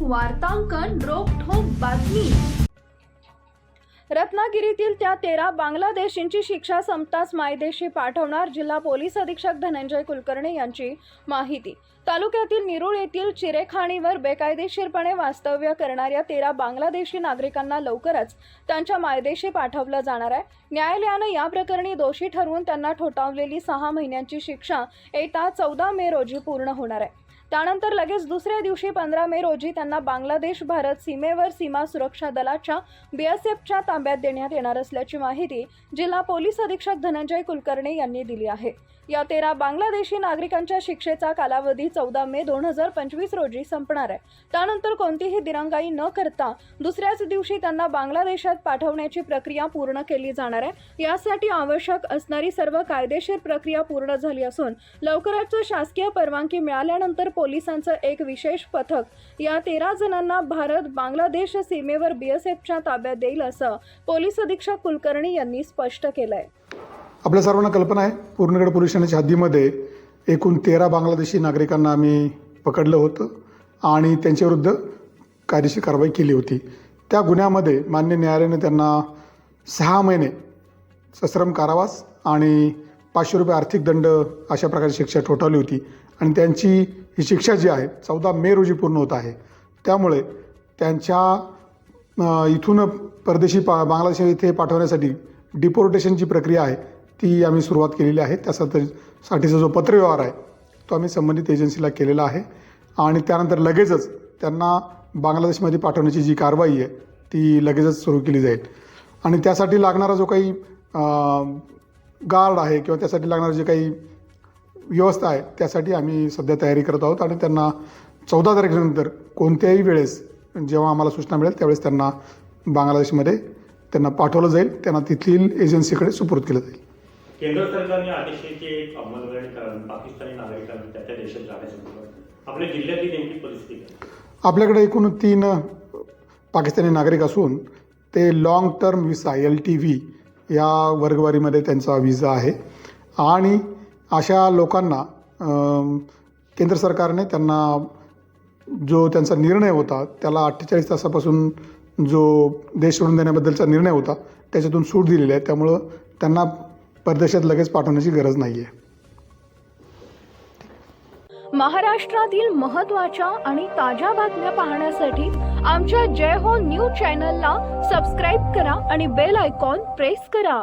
वार्तांकन रोखोक बातमी. रत्नागिरीतील त्या तेरा बांगलादेशींची शिक्षा संपताच मायदेशी पाठवणार जिल्हा पोलीस अधीक्षक धनंजय कुलकर्णी यांची माहिती. तालुक्यातील निरुळ येथील चिरेखाणीवर बेकायदेशीरपणे वास्तव्य करणाऱ्या तेरा बांगलादेशी नागरिकांना लवकरच त्यांच्या मायदेशी पाठवलं जाणार आहे. न्यायालयानं या प्रकरणी दोषी ठरवून त्यांना ठोठावलेली सहा महिन्यांची शिक्षा येत्या चौदा मे रोजी पूर्ण होणार आहे. त्यानंतर लगेच दुसऱ्या दिवशी पंधरा मे रोजी त्यांना बांगलादेश भारत सीमेवर सीमा सुरक्षा दलाच्या बीएसएफच्या ताब्यात देण्यात येणार असल्याची माहिती जिल्हा पोलीस अधीक्षक धनंजय कुलकर्णी यांनी दिली आहे. या तेरा बांगलादेशी नागरिकांच्या शिक्षेचा कालावधी चौदा मे दोन हजार पंचवीस रोजी संपणार आहे. त्यानंतर कोणतीही दिरंगाई न करता दुसऱ्याच दिवशी त्यांना बांगलादेशात पाठवण्याची प्रक्रिया पूर्ण केली जाणार आहे. यासाठी आवश्यक असणारी सर्व कायदेशीर प्रक्रिया पूर्ण झाली असून लवकरच शासकीय परवानगी मिळाल्यानंतर पोलिसांचं एक विशेष पथक या तेरा जणांना भारत बांगलादेश सीमेवर बीएसएफच्या ताब्यात देईल असं पोलीस अधीक्षक कुलकर्णी यांनी स्पष्ट केलंय. आपल्या सर्वांना कल्पना आहे पूर्णगड पोलीस ठाण्याच्या हद्दीमध्ये एकूण तेरा बांगलादेशी नागरिकांना आम्ही पकडलं होतं आणि त्यांच्याविरुद्ध कायदेशीर कारवाई केली होती. त्या गुन्ह्यामध्ये मान्य न्यायालयाने त्यांना सहा महिने सश्रम कारावास आणि पाचशे रुपये आर्थिक दंड अशा प्रकारची शिक्षा ठोठावली होती. आणि त्यांची ही शिक्षा जी आहे चौदा मे रोजी पूर्ण होत आहे. त्यामुळे त्यांच्या इथून परदेशी पा बांगलादेश इथे पाठवण्यासाठी डिपोर्टेशनची प्रक्रिया आहे ती आम्ही सुरुवात केलेली आहे. त्यासाठी साठीचा जो पत्रव्यवहार आहे तो आम्ही संबंधित एजन्सीला केलेला आहे. आणि त्यानंतर लगेचच त्यांना बांगलादेशमध्ये पाठवण्याची जी कारवाई आहे ती लगेचच सुरू केली जाईल. आणि त्यासाठी लागणारा जो काही गार्ड आहे किंवा त्यासाठी लागणारं जे काही व्यवस्था आहे त्यासाठी आम्ही सध्या तयारी करत आहोत आणि त्यांना चौदा तारखेनंतर कोणत्याही वेळेस जेव्हा आम्हाला सूचना मिळेल त्यावेळेस त्यांना बांगलादेशमध्ये त्यांना पाठवलं जाईल त्यांना तेथील एजन्सीकडे सुपूर्द केलं जाईल. केंद्र सरकारने आदेशाची एक अंमलबजावणी करावी पाकिस्तानी नागरिकांना देशात जाण्यासंदर्भात आपल्या जिल्ह्यातली नेमकी परिस्थिती? आपल्याकडे एकूण तीन पाकिस्तानी नागरिक असून ते long term visa L T V या वर्गवारीमध्ये त्यांचा विजा आहे. आणि अशा लोकांना केंद्र सरकारने त्यांना जो त्यांचा निर्णय होता त्याला अठ्ठेचाळीस तासापासून जो देश सोडून देण्याबद्दलचा निर्णय होता त्याच्यातून सूट दिलेली आहे. त्यामुळं त्यांना परदेशात लगेच पाठवण्याची गरज नाही आहे महाराष्ट्रातील महत्त्वाच्या आणि ताज्या बातम्या पाहण्यासाठी आमच्या जय हो न्यूज चॅनलला सबस्क्राईब करा आणि बेल आयकॉन प्रेस करा.